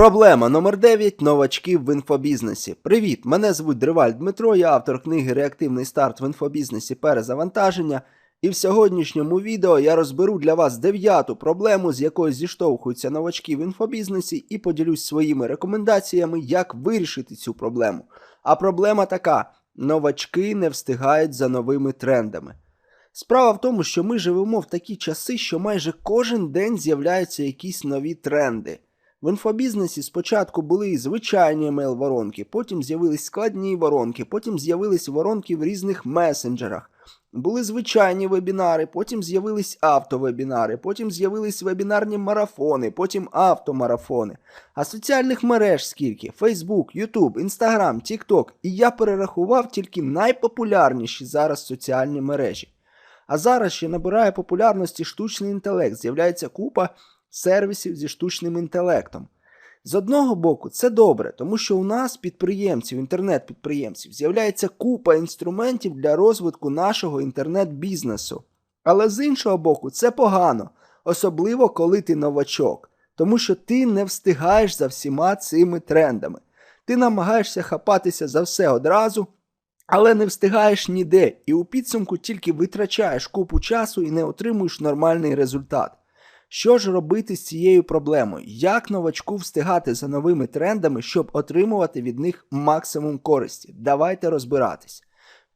Проблема номер 9 новачків в інфобізнесі. Привіт! Мене звуть Дриваль Дмитро, я автор книги Реактивний старт в інфобізнесі перезавантаження. І в сьогоднішньому відео я розберу для вас дев'яту проблему, з якою зіштовхуються новачки в інфобізнесі, і поділюсь своїми рекомендаціями, як вирішити цю проблему. А проблема така: новачки не встигають за новими трендами. Справа в тому, що ми живемо в такі часи, що майже кожен день з'являються якісь нові тренди. В інфобізнесі спочатку були звичайні емейл-воронки, потім з'явились складні воронки, потім з'явились воронки в різних месенджерах. Були звичайні вебінари, потім з'явились автовебінари, потім з'явились вебінарні марафони, потім автомарафони. А соціальних мереж скільки? Facebook, YouTube, Instagram, TikTok. І я перерахував тільки найпопулярніші зараз соціальні мережі. А зараз ще набирає популярності штучний інтелект, з'являється купа сервісів зі штучним інтелектом. З одного боку, це добре, тому що у нас, підприємців, інтернет-підприємців, з'являється купа інструментів для розвитку нашого інтернет-бізнесу. Але з іншого боку, це погано, особливо коли ти новачок, тому що ти не встигаєш за всіма цими трендами. Ти намагаєшся хапатися за все одразу, але не встигаєш ніде, і у підсумку тільки витрачаєш купу часу і не отримуєш нормальний результат. Що ж робити з цією проблемою? Як новачку встигати за новими трендами, щоб отримувати від них максимум користі? Давайте розбиратись.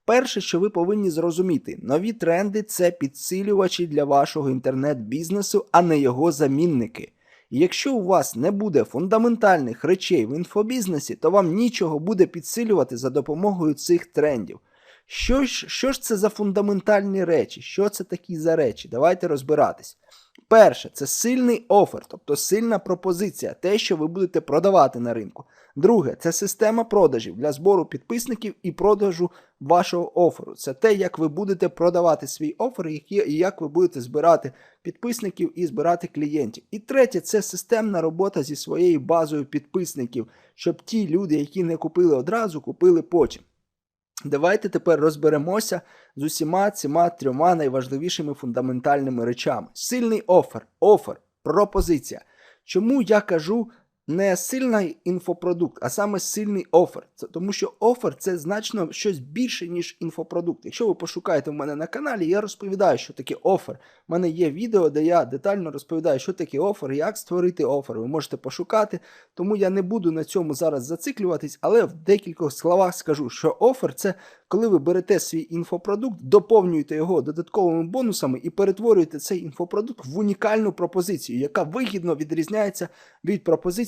Перше, що ви повинні зрозуміти, нові тренди це підсилювачі для вашого інтернет-бізнесу, а не його замінники. І якщо у вас не буде фундаментальних речей в інфобізнесі, то вам нічого буде підсилювати за допомогою цих трендів. Що ж, що ж це за фундаментальні речі? Що це такі за речі? Давайте розбиратись. Перше, це сильний офер, тобто сильна пропозиція, те, що ви будете продавати на ринку. Друге, це система продажів для збору підписників і продажу вашого оферу. Це те, як ви будете продавати свій офер, і як ви будете збирати підписників і збирати клієнтів. І третє, це системна робота зі своєю базою підписників, щоб ті люди, які не купили одразу, купили потім. Давайте тепер розберемося з усіма цими трьома найважливішими фундаментальними речами. Сильний офер, офер, пропозиція. Чому я кажу не сильний інфопродукт, а саме сильний офер? Це тому що офер це значно щось більше, ніж інфопродукт. Якщо ви пошукаєте в мене на каналі, я розповідаю, що таке офер. У мене є відео, де я детально розповідаю, що таке офер, як створити офер. Ви можете пошукати, тому я не буду на цьому зараз зациклюватись, але в декількох словах скажу, що офер це коли ви берете свій інфопродукт, доповнюєте його додатковими бонусами і перетворюєте цей інфопродукт в унікальну пропозицію, яка вигідно відрізняється від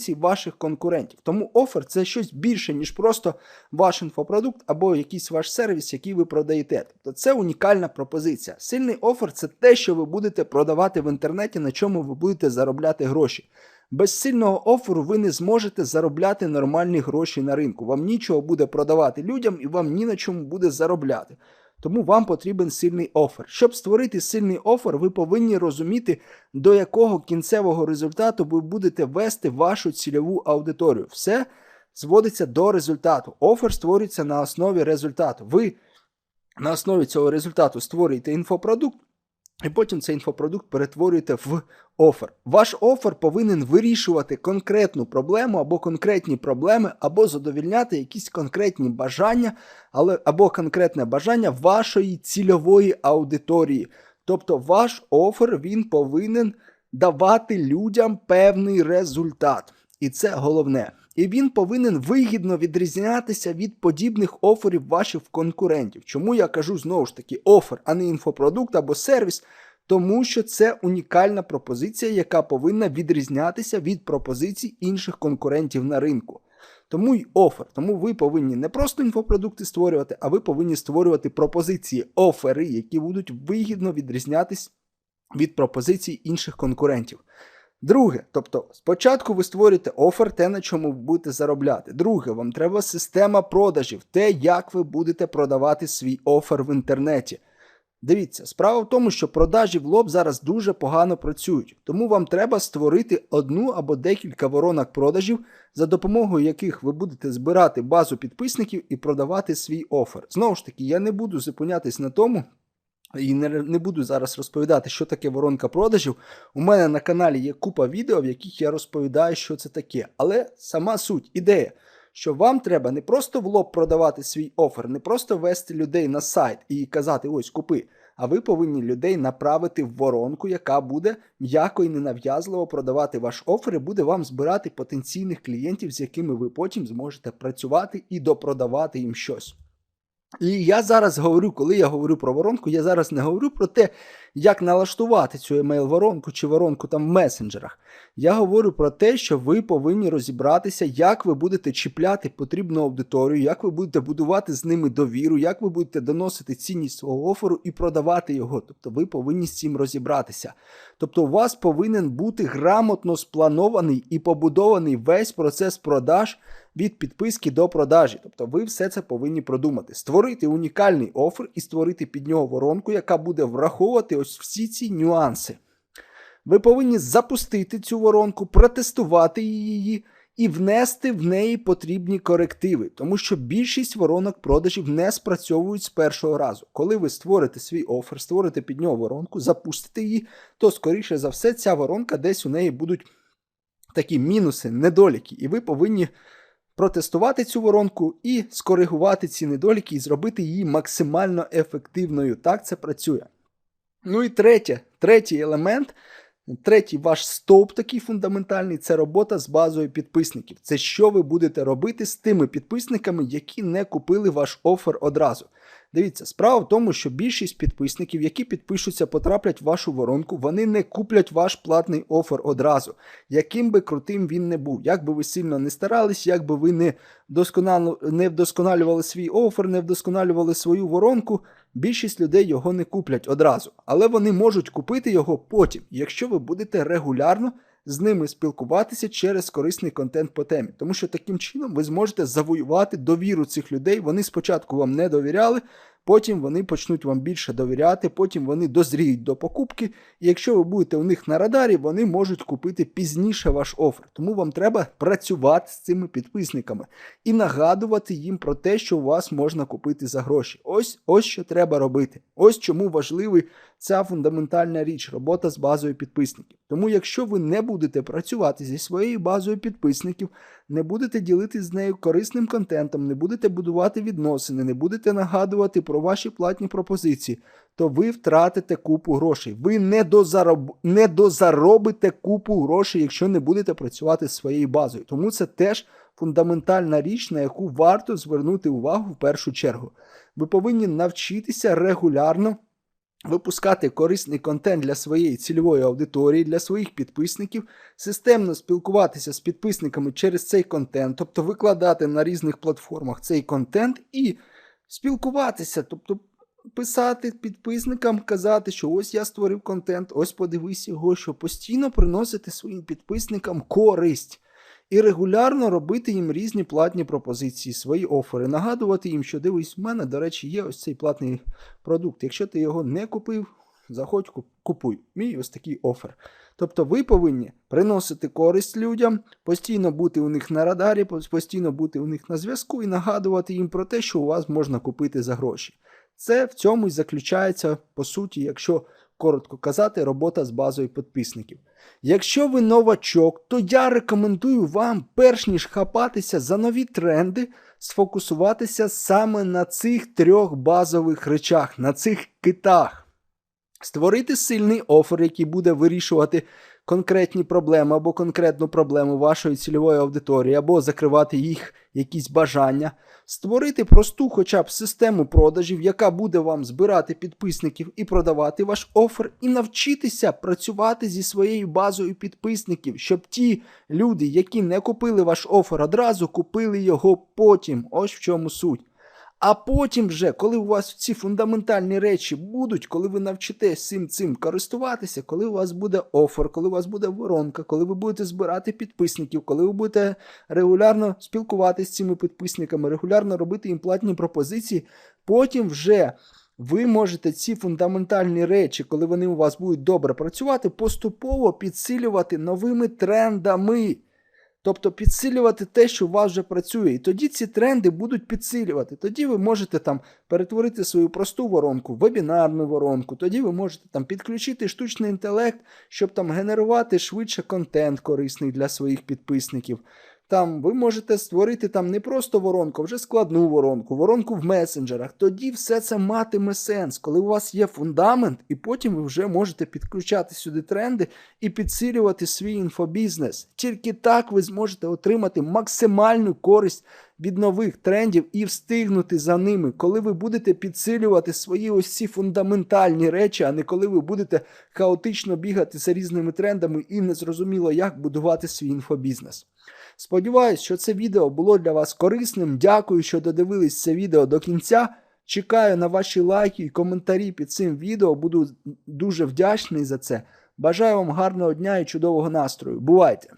пропозицій ваших конкурентів. Тому офер це щось більше, ніж просто ваш інфопродукт або якийсь ваш сервіс, який ви продаєте. Тобто це унікальна пропозиція. Сильний офер це те, що ви будете продавати в інтернеті, на чому ви будете заробляти гроші. Без сильного оферу ви не зможете заробляти нормальні гроші на ринку. Вам нічого буде продавати людям і вам ні на чому буде заробляти. Тому вам потрібен сильний офер. Щоб створити сильний офер, ви повинні розуміти, до якого кінцевого результату ви будете вести вашу цільову аудиторію. Все зводиться до результату. Офер створюється на основі результату. Ви на основі цього результату створюєте інфопродукт. І потім цей інфопродукт перетворюєте в офер. Ваш офер повинен вирішувати конкретну проблему або конкретні проблеми, або задовільняти якісь конкретні бажання, але або конкретне бажання вашої цільової аудиторії. Тобто ваш офер він повинен давати людям певний результат. І це головне. І він повинен вигідно відрізнятися від подібних оферів ваших конкурентів. Чому я кажу знову ж таки офер, а не інфопродукт або сервіс? Тому що це унікальна пропозиція, яка повинна відрізнятися від пропозицій інших конкурентів на ринку. Тому й офер. Тому ви повинні не просто інфопродукти створювати, а ви повинні створювати пропозиції, офери, які будуть вигідно відрізнятися від пропозицій інших конкурентів. Друге, тобто спочатку ви створюєте офер, те, на чому ви будете заробляти. Друге, вам треба система продажів, те, як ви будете продавати свій офер в інтернеті. Дивіться, справа в тому, що продажі в лоб зараз дуже погано працюють, тому вам треба створити одну або декілька воронок продажів, за допомогою яких ви будете збирати базу підписників і продавати свій офер. Знову ж таки, я не буду зупинятись на тому, і не, не буду зараз розповідати, що таке воронка продажів. У мене на каналі є купа відео, в яких я розповідаю, що це таке. Але сама суть, ідея, що вам треба не просто в лоб продавати свій офер, не просто вести людей на сайт і казати ось купи. А ви повинні людей направити в воронку, яка буде м'яко і ненав'язливо продавати ваш офер і буде вам збирати потенційних клієнтів, з якими ви потім зможете працювати і допродавати їм щось. І я зараз говорю, коли я говорю про воронку, я зараз не говорю про те, як налаштувати цю емейл-воронку чи воронку там в месенджерах. Я говорю про те, що ви повинні розібратися, як ви будете чіпляти потрібну аудиторію, як ви будете будувати з ними довіру, як ви будете доносити цінність свого оферу і продавати його. Тобто ви повинні з цим розібратися. Тобто, у вас повинен бути грамотно спланований і побудований весь процес продаж від підписки до продажі. Тобто, ви все це повинні продумати, створити унікальний офер і створити під нього воронку, яка буде враховувати ось всі ці нюанси. Ви повинні запустити цю воронку, протестувати її і внести в неї потрібні корективи, тому що більшість воронок продажів не спрацьовують з першого разу. Коли ви створите свій офер, створите під нього воронку, запустите її, то скоріше за все ця воронка десь у неї будуть такі мінуси, недоліки, і ви повинні протестувати цю воронку і скоригувати ці недоліки і зробити її максимально ефективною. Так це працює. Ну і третє, третій елемент, третій ваш стовп такий фундаментальний це робота з базою підписників. Це що ви будете робити з тими підписниками, які не купили ваш офер одразу. Дивіться, справа в тому, що більшість підписників, які підпишуться, потраплять в вашу воронку, вони не куплять ваш платний офер одразу, яким би крутим він не був. Як би ви сильно не старались, як би ви не досконало не вдосконалювали свій офер, не вдосконалювали свою воронку, більшість людей його не куплять одразу. Але вони можуть купити його потім, якщо ви будете регулярно з ними спілкуватися через корисний контент по темі. Тому що таким чином ви зможете завоювати довіру цих людей. Вони спочатку вам не довіряли, потім вони почнуть вам більше довіряти, потім вони дозріють до покупки. І якщо ви будете у них на радарі, вони можуть купити пізніше ваш офер. Тому вам треба працювати з цими підписниками і нагадувати їм про те, що у вас можна купити за гроші. Ось ось що треба робити. Ось чому важливий ця фундаментальна річ робота з базою підписників. Тому, якщо ви не будете працювати зі своєю базою підписників, не будете ділитися з нею корисним контентом, не будете будувати відносини, не будете нагадувати про ваші платні пропозиції, то ви втратите купу грошей. Ви не, дозароб... не дозаробите купу грошей, якщо не будете працювати з своєю базою. Тому це теж фундаментальна річ, на яку варто звернути увагу в першу чергу. Ви повинні навчитися регулярно. Випускати корисний контент для своєї цільової аудиторії, для своїх підписників, системно спілкуватися з підписниками через цей контент, тобто викладати на різних платформах цей контент і спілкуватися, тобто писати підписникам, казати, що ось я створив контент, ось подивись його, що постійно приносити своїм підписникам користь. І регулярно робити їм різні платні пропозиції, свої офери, нагадувати їм, що дивись, в мене, до речі, є ось цей платний продукт. Якщо ти його не купив, заходь, купуй. Мій ось такий офер. Тобто ви повинні приносити користь людям, постійно бути у них на радарі, постійно бути у них на зв'язку і нагадувати їм про те, що у вас можна купити за гроші. Це в цьому й заключається, по суті, якщо коротко казати, робота з базою підписників. Якщо ви новачок, то я рекомендую вам, перш ніж хапатися за нові тренди, сфокусуватися саме на цих трьох базових речах, на цих китах. Створити сильний офер, який буде вирішувати конкретні проблеми або конкретну проблему вашої цільової аудиторії, або закривати їх якісь бажання, створити просту хоча б систему продажів, яка буде вам збирати підписників і продавати ваш офер, і навчитися працювати зі своєю базою підписників, щоб ті люди, які не купили ваш офер одразу, купили його потім. Ось в чому суть. А потім, вже, коли у вас ці фундаментальні речі будуть, коли ви навчитесь цим цим користуватися, коли у вас буде офер, коли у вас буде воронка, коли ви будете збирати підписників, коли ви будете регулярно спілкуватися з цими підписниками, регулярно робити їм платні пропозиції, потім вже. Ви можете ці фундаментальні речі, коли вони у вас будуть добре працювати, поступово підсилювати новими трендами. Тобто підсилювати те, що у вас вже працює. І тоді ці тренди будуть підсилювати. Тоді ви можете там перетворити свою просту воронку вебінарну воронку. Тоді ви можете там підключити штучний інтелект, щоб там генерувати швидше контент корисний для своїх підписників. Там ви можете створити там не просто воронку, а вже складну воронку, воронку в месенджерах. Тоді все це матиме сенс, коли у вас є фундамент, і потім ви вже можете підключати сюди тренди і підсилювати свій інфобізнес. Тільки так ви зможете отримати максимальну користь від нових трендів і встигнути за ними, коли ви будете підсилювати свої ось ці фундаментальні речі, а не коли ви будете хаотично бігати за різними трендами і не зрозуміло, як будувати свій інфобізнес. Сподіваюсь, що це відео було для вас корисним. Дякую, що додивились це відео до кінця. Чекаю на ваші лайки і коментарі під цим відео. Буду дуже вдячний за це. Бажаю вам гарного дня і чудового настрою. Бувайте!